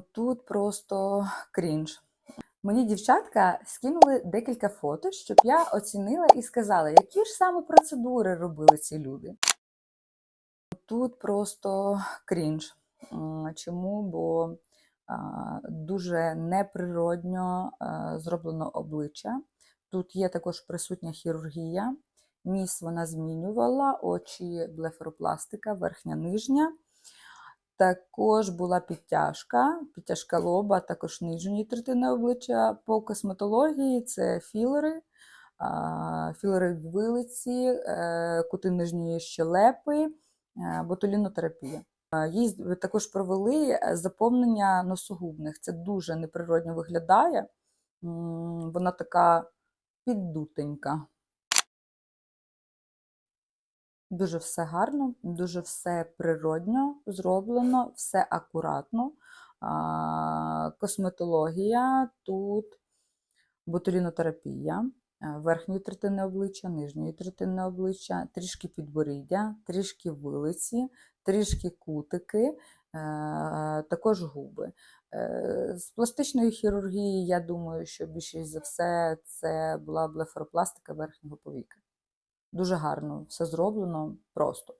Тут просто крінж. Мені дівчатка скинули декілька фото, щоб я оцінила і сказала, які ж саме процедури робили ці люди. Тут просто крінж. Чому? Бо дуже неприродньо зроблено обличчя. Тут є також присутня хірургія. Ніс вона змінювала, очі блефаропластика, верхня нижня. Також була підтяжка, підтяжка лоба, також нижньої третини обличчя. По косметології це філери, філери в вилиці, е, кути нижньої щелепи, е, ботулінотерапія. Їй також провели е, заповнення носогубних. Це дуже неприродно виглядає. Вона така піддутенька. Дуже все гарно, дуже все природньо зроблено, все акуратно. Косметологія тут ботулінотерапія е, верхньої третини обличчя, нижньої третини обличчя, трішки підборіддя, трішки вилиці, трішки кутики, е, також губи. Е, З пластичної хірургії, я думаю, що більшість за все це була блефаропластика верхнього повіка. Дуже гарно все зроблено просто.